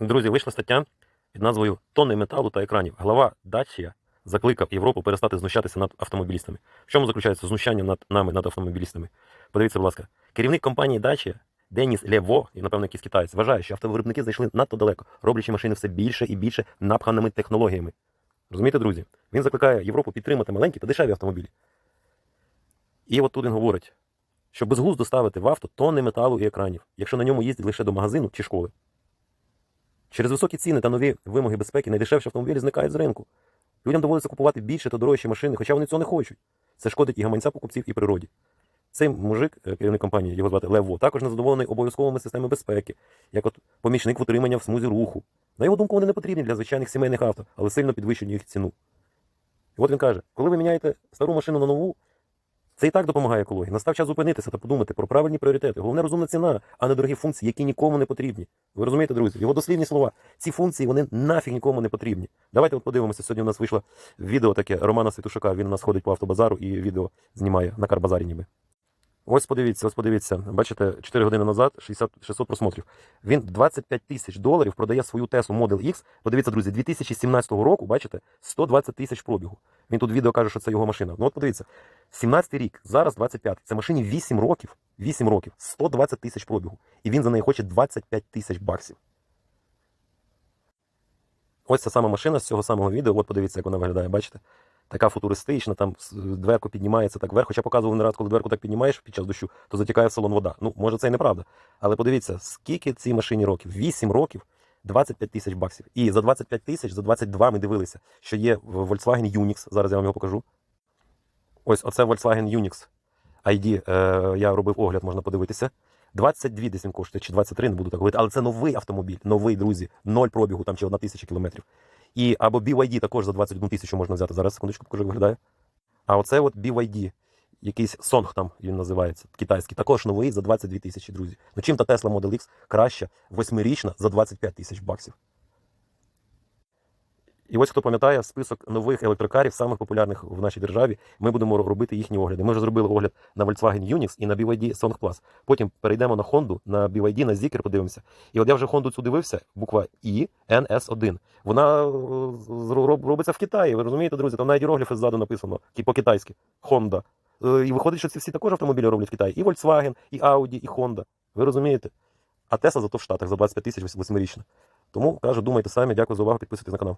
Друзі, вийшла стаття під назвою Тони металу та екранів. Глава Дачія закликав Європу перестати знущатися над автомобілістами. В чому заключається знущання над нами, над автомобілістами? Подивіться, будь ласка, керівник компанії Дачія Деніс Лево, і напевно якийсь китаєць, вважає, що автовиробники зайшли надто далеко, роблячи машини все більше і більше напханими технологіями. Розумієте, друзі? Він закликає Європу підтримати маленькі та дешеві автомобілі. І от тут він говорить, що безглуздо ставити в авто тонни металу і екранів, якщо на ньому їздять лише до магазину чи школи. Через високі ціни та нові вимоги безпеки найдешевші автомобілі зникають з ринку. Людям доводиться купувати більше та дорожчі машини, хоча вони цього не хочуть. Це шкодить і гаманця покупців, і природі. Цей мужик, е, керівник компанії, його звати Лево, також незадоволений обов'язковими системами безпеки, як от помічник утримання в смузі руху. На його думку, вони не потрібні для звичайних сімейних авто, але сильно підвищують їх ціну. І от він каже: коли ви міняєте стару машину на нову, це і так допомагає екології. Настав час зупинитися та подумати про правильні пріоритети. Головне розумна ціна, а не дорогі функції, які нікому не потрібні. Ви розумієте, друзі? Його дослівні слова. Ці функції вони нафіг нікому не потрібні. Давайте от подивимося. Сьогодні у нас вийшло відео таке Романа Світушака. Він у нас ходить по автобазару і відео знімає на карбазарі ніби. Ось подивіться, ось подивіться. Бачите, 4 години назад 60, 600 просмотрів. Він 25 тисяч доларів продає свою Tesla Model X. Подивіться, друзі, 2017 року, бачите, 120 тисяч пробігу. Він тут відео каже, що це його машина. Ну от подивіться, 17 рік, зараз 25. Це машині 8 років, 8 років, 120 тисяч пробігу. І він за неї хоче 25 тисяч баксів. Ось ця сама машина з цього самого відео. От подивіться, як вона виглядає, бачите? Така футуристична, там дверку піднімається так вверх. Хоча показував не раз, коли дверку так піднімаєш під час дощу, то затікає в салон вода. Ну, може, це і неправда. Але подивіться, скільки цій машині років? 8 років, 25 тисяч баксів. І за 25 тисяч, за 22 ми дивилися, що є Volkswagen Unix. Зараз я вам його покажу. Ось оце Volkswagen Unix ID. Е, я робив огляд, можна подивитися. 22 десь він коштує, чи 23, не буду так говорити, але це новий автомобіль, новий, друзі, ноль пробігу, там чи одна тисяча кілометрів. І або BYD також за 21 тисячу можна взяти. Зараз секундочку покажу, виглядає. А оце от BYD, якийсь Song там він називається, китайський, також новий за 22 тисячі, друзі. Ну чим та Tesla Model X краща, восьмирічна за 25 тисяч баксів. І ось хто пам'ятає список нових електрокарів, самих популярних в нашій державі, ми будемо робити їхні огляди. Ми вже зробили огляд на Volkswagen Unix і на BYD Song Plus. Потім перейдемо на Honda, на BYD, на Zikr подивимося. І от я вже Honda цю дивився, буква І, NS1. Вона е, робиться в Китаї, ви розумієте, друзі? Там навіть іерогліфи ззаду написано, по-китайськи. Honda. Е, І виходить, що ці всі також автомобілі роблять в Китаї. І Volkswagen, і Audi, і Honda. Ви розумієте? А Tesla зато в Штатах за 25 тисяч восьмирічна. Тому кажу, думайте самі, дякую за увагу, підписуйтесь на канал.